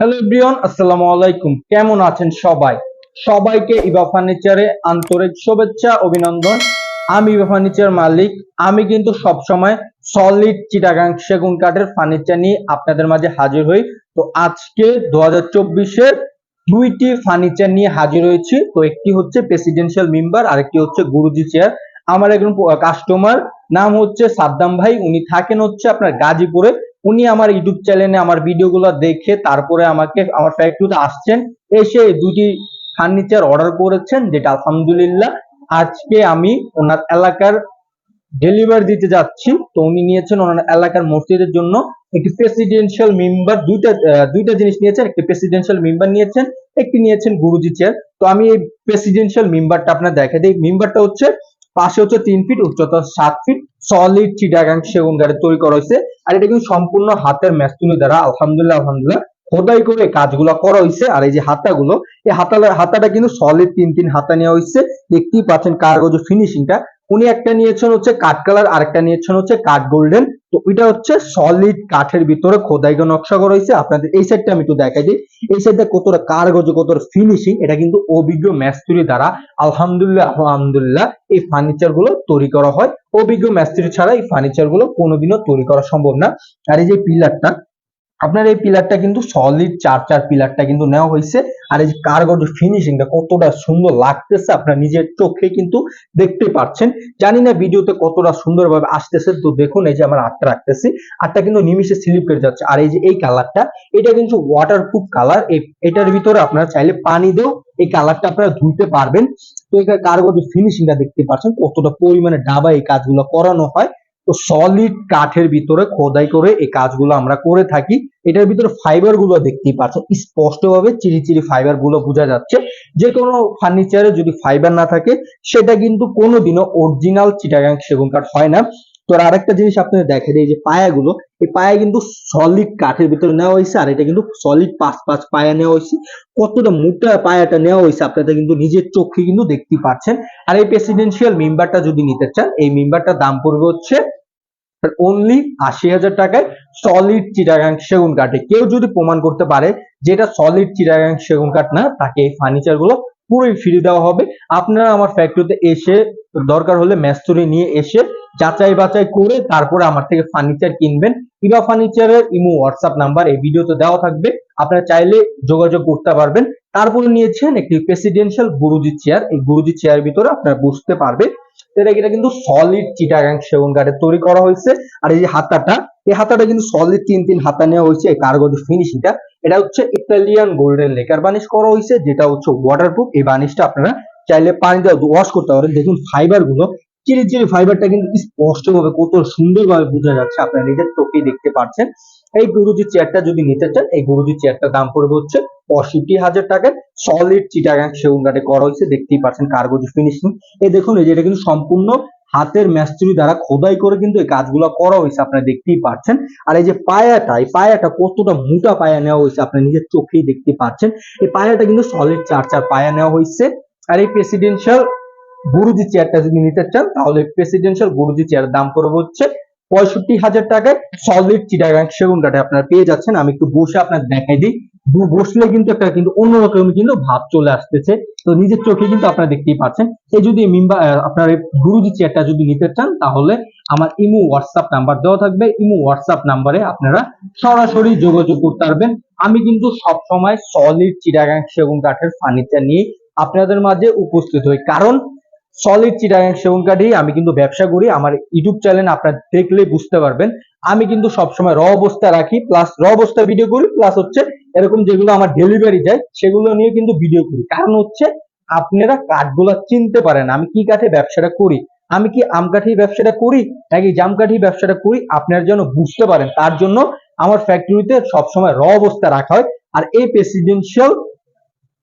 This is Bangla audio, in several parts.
হ্যালো এভরিওয়ান আসসালামু আলাইকুম কেমন আছেন সবাই? সবাইকে ইবা ফার্নিচারে আন্তরিক শুভেচ্ছা, অভিনন্দন। আমি ইবা ফার্নিচার মালিক। আমি কিন্তু সব সময় সলিড চিটাগাং সেগুন কাঠের ফার্নিচার নিয়ে আপনাদের মাঝে হাজির হই। তো আজকে দু হাজার চব্বিশের দুইটি ফার্নিচার নিয়ে হাজির হয়েছি। তো একটি হচ্ছে প্রেসিডেন্সিয়াল মেম্বার আর একটি হচ্ছে গুরুজি চেয়ার আমার একজন কাস্টমার নাম হচ্ছে সাদ্দাম ভাই। উনি থাকেন হচ্ছে আপনার গাজীপুরে। উনি আমার ইউটিউব চ্যানেলে আমার ভিডিওগুলো দেখে তারপরে আমাকে, আমার ফ্যাক্টরিতে আসছেন, এসে দুটি ফার্নিচার অর্ডার করেছেন, যেটা আলহামদুলিল্লাহ আজকে আমি ওনার এলাকার ডেলিভারি দিতে যাচ্ছি। তো উনি নিয়েছেন ওনার এলাকার মসজিদের জন্য একটি প্রেসিডেন্সিয়াল মেম্বার দুইটা দুইটা জিনিস নিয়েছেন, একটি প্রেসিডেন্সিয়াল মেম্বার নিয়েছেন, একটি নিয়েছেন গুরুজি চেয়ার তো আমি এই প্রেসিডেন্সিয়াল মেম্বারটা আপনার দেখা দিই। মেম্বারটা হচ্ছে পাশে হচ্ছে তিন ফিট উচ্চতা সাত ফিট সলিড চিটাগাং সেগুন গাড়ি তৈরি করা হয়েছে। আর এটা কিন্তু সম্পূর্ণ হাতের মেস্তুনি দ্বারা, আলহামদুলিল্লাহ আলহামদুলিল্লাহ, খোদাই করে কাজগুলো করা হয়েছে। আর এই যে হাতাগুলো, এই হাতা হাতাটা কিন্তু সলিড তিন তিন হাতা নেওয়া হয়েছে। দেখতেই পাচ্ছেন কাগজ ফিনিশিংটা উনি একটা নিয়েছেন হচ্ছে কাঠ কালার আর একটা নিয়েছেন হচ্ছে কাঠ গোল্ডেন। তো এটা হচ্ছে সলিড কাঠের ভিতরে খোদাই করে নকশা করা হয়েছে আপনাদের এই সাইডটা আমি একটু দেখাই দিই। এই সাইডটা কতটা কাগজ কতটা ফিনিশিং এটা কিন্তু অভিজ্ঞ মেস্তুরি দ্বারা আলহামদুলিল্লাহ আলহামদুলিল্লাহ এই ফার্নিচারগুলো তৈরি করা হয়। অভিজ্ঞ মেস্ত্রি ছাড়া এই ফার্নিচারগুলো কোনোদিনও তৈরি করা সম্ভব না। আর এই যে পিলারটা আপনার এই পিলারটা কিন্তু সলিড চার চার পিলারটা কিন্তু নেওয়া হয়েছে। আর এই যে কার্গোর ফিনিশিংটা কতটা সুন্দর লাগতেছে আপনার নিজের চোখে কিন্তু দেখতে পাচ্ছেন। জানি না ভিডিওতে কতটা সুন্দরভাবে আসতেছে, তো দেখুন এই যে আমার আটটা রাখতেছি। আটটা কিন্তু নিমিশে স্লিপ করে যাচ্ছে। আর এই যে এই কালারটা এটা কিন্তু ওয়াটারপ্রুফ কালার এটার ভিতরে আপনারা চাইলে পানি দিয়েও এই কালারটা আপনারা ধুইতে পারবেন। তো এখানে কার্গোর ফিনিশিংটা দেখতে পাচ্ছেন, কতটা পরিমাণে ডাবা এই কাজগুলো করানো হয়। তো সলিড কাঠের ভিতরে খোদাই করে এই কাজগুলো আমরা করে থাকি। এটার ভিতরে ফাইবারগুলো দেখতেই পাচ্ছেন স্পষ্ট ভাবে চিরি ফাইবারগুলো বোঝা যাচ্ছে। যে কোনো ফার্নিচারে যদি ফাইবার না থাকে, সেটা কিন্তু কোনোদিনও অরিজিনাল চিটাগাং সেগুন কাঠ হয় না। তো আর আরেকটা জিনিস আপনাদের দেখা যায় যে পায়াগুলো, এই পায়া কিন্তু সলিড কাঠের ভিতরে নেওয়া হয়েছে, আর এটা কিন্তু সলিড পাঁচ পাঁচ পায়া নেওয়া হয়েছে। কতটা মোটা পায়াটা নেওয়া হয়েছে আপনারা কিন্তু নিজের চোখে কিন্তু দেখতে পাচ্ছেন। আর এই প্রেসিডেন্সিয়াল মেম্বারটা যদি নিতে চান, এই মেম্বারটার দাম পড়বে হচ্ছে অনলি আশি হাজার টাকায় সলিড চিটাগাং সেগুন কাঠে। কেউ যদি প্রমাণ করতে পারে যেটা সলিড চিটাগাং সেগুন কাঠ না, তাকে এই ফার্নিচারগুলো পুরোই ফ্রি দেওয়া হবে। আপনারা আমার ফ্যাক্টরিতে এসে দরকার হলে মেস্তরি নিয়ে এসে যাচাই বাছাই করে তারপরে আমার থেকে ফার্নিচার কিনবেন। ইবা ফার্নিচারের ইমো হোয়াটসঅ্যাপ নাম্বার এই ভিডিওতে দেওয়া থাকবে। আপনারা চাইলে যোগাযোগ করতে পারবেন। তারপরে নিয়েছেন একটি প্রেসিডেন্সিয়াল গুরুজি চেয়ার এই গুরুজি চেয়ার ভিতরে আপনারা বুঝতে পারবেন এটা এটা কিন্তু সলিড চিটাগাং সেগুন কাঠের তৈরি করা হয়েছে। আর এই হাতাটা এই হাতাটা কিন্তু সলিড তিন তিন হাতা নেওয়া হয়েছে কার্গজ ফিনিশিংটা এটা হচ্ছে ইতালিয়ান গোল্ডেন লেকার বানিশ করা হয়েছে, যেটা হচ্ছে ওয়াটারপ্রুফ এই বানিশটা আপনারা চাইলে পানি দিয়ে ওয়াশ করতে পারেন। দেখুন ফাইবারগুলো চিরি চিরি ফাইবারটা কিন্তু স্পষ্ট ভাবে কত সুন্দরভাবে বোঝা যাচ্ছে। আপনারা নিজের চোখেই দেখতে পাচ্ছেন। এই গুরুজি চেয়ারটা যদি নিতে চান, এই গুরুজি চেয়ারটার দাম পড়বে হচ্ছে পঁয়ষট্টি হাজার টাকায় সলিড চিটাগাং সেগুন কাঠে করা হয়েছে, দেখতেই পাচ্ছেন কার্গজ ফিনিশিং এই দেখুন, এই যে এটা কিন্তু সম্পূর্ণ হাতের দ্বারা খোদাই করে কিন্তু এই কাজগুলো করা হয়েছে দেখতেই পাচ্ছেন। আর এই যে পায়াটা, এই পায়াটা কতটা মোটা পায়া নেওয়া হয়েছে নিজের চোখেই দেখতে পাচ্ছেন। এই পায়াটা কিন্তু সলিড চার চার পায়া নেওয়া হয়েছে। আর এই প্রেসিডেন্সিয়াল গুরুজি চেয়ারটা যদি নিতে চান, তাহলে প্রেসিডেন্সিয়াল গুরুজি চেয়ারের দাম হচ্ছে পঁয়ষট্টি হাজার টাকায় সলিড চিটাগাং সেগুন কাঠে আপনারা পেয়ে যাচ্ছেন। আমি একটু বসে আপনার দেখাই দিই। বসলে কিন্তু একটা কিন্তু অন্যরকম কিন্তু ভাব চলে আসতেছে। তো নিজের চোখে কিন্তু আপনারা দেখতেই পাচ্ছেন। এই যদি মিম্বা আপনার গুরুজি চেয়ারটা যদি নিতে চান, তাহলে আমার ইমো হোয়াটসঅ্যাপ নাম্বার দেওয়া থাকবে। ইমো হোয়াটসঅ্যাপ নাম্বারে আপনারা সরাসরি যোগাযোগ করতে পারবেন। আমি কিন্তু সব সময় সলিড চিটাগাং সেগুন কাঠের ফার্নিচার নিয়ে আপনাদের মাঝে উপস্থিত হই। কারণ সলিড চিটাগাং সেগুন কাঠেই আমি কিন্তু ব্যবসা করি, আমার ইউটিউব চ্যানেল আপনারা দেখলে বুঝতে পারবেন। আমি কিন্তু সবসময় র অবস্থা রাখি প্লাস র অবস্থা ভিডিও করি প্লাস হচ্ছে এরকম যেগুলো আমার ডেলিভারি যায়, সেগুলো নিয়ে কিন্তু ভিডিও করি। কারণ হচ্ছে আপনারা কাঠগুলো চিনতে পারেন, আমি কি কাঠে ব্যবসাটা করি, আমি কি আম কাঠি ব্যবসাটা করি, নাকি জাম কাঠি ব্যবসাটা করি, আপনার যেন বুঝতে পারেন। তার জন্য আমার ফ্যাক্টরিতে সবসময় র অবস্থা রাখা হয়, আর এই প্রেসিডেন্সিয়াল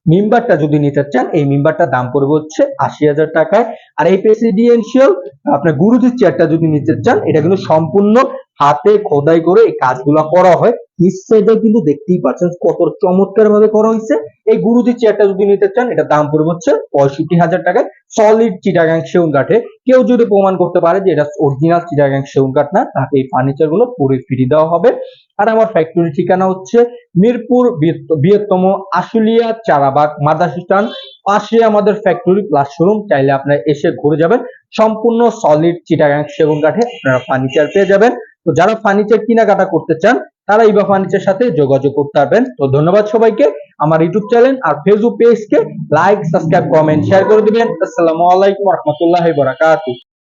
মেম্বারটা যদি নিতে চান এই মেম্বারটার দাম পড়বে হচ্ছে আশি হাজার টাকায়। আর এই প্রেসিডেন্সিয়াল আপনার গুরুজির চেয়ারটা যদি নিতে চান, এটা কিন্তু সম্পূর্ণ হাতে খোদাই করে এই কাজগুলো করা হয়। নিচ সাইডে কিন্তু দেখতেই পাচ্ছেন কত চমৎকার ভাবে করা হয়েছে। এই গুরুজি চেয়ারটা যদি নিতে চান এটা দাম পড়বে হচ্ছে পঁয়ষট্টি হাজার টাকায়। সলিড চিটাগাং সেগুন কাঠে কেউ যদি প্রমাণ করতে পারে যে এটা অরিজিনাল চিটাগাং সেউন কাঠ না, তাকে এই ফার্নিচারগুলো পুরো ফ্রি দেওয়া হবে। আর আমার ফ্যাক্টরি ঠিকানা হচ্ছে মিরপুর বৃহত্ত- বৃহত্তম আশুলিয়া চারাবাগ মাদাসিস্টান পাশে আমাদের ফ্যাক্টরি প্লাস শোরুম চাইলে আপনারা এসে ঘুরে যাবেন। সম্পূর্ণ সলিড চিটাগাং সেগুন কাঠে আপনারা ফার্নিচার পেয়ে যাবেন। তো যারা ফার্নিচার কেনাকাটা করতে চান, তারা ইবা ফার্নিচার সাথে যোগাযোগ করতে পারবেন। তো ধন্যবাদ সবাইকে। আমার ইউটিউব চ্যানেল আর ফেসবুক পেজকে লাইক সাবস্ক্রাইব কমেন্ট শেয়ার করে দিবেন। আসসালামু আলাইকুম রহমতুল্লাহ বারাকাতুহু।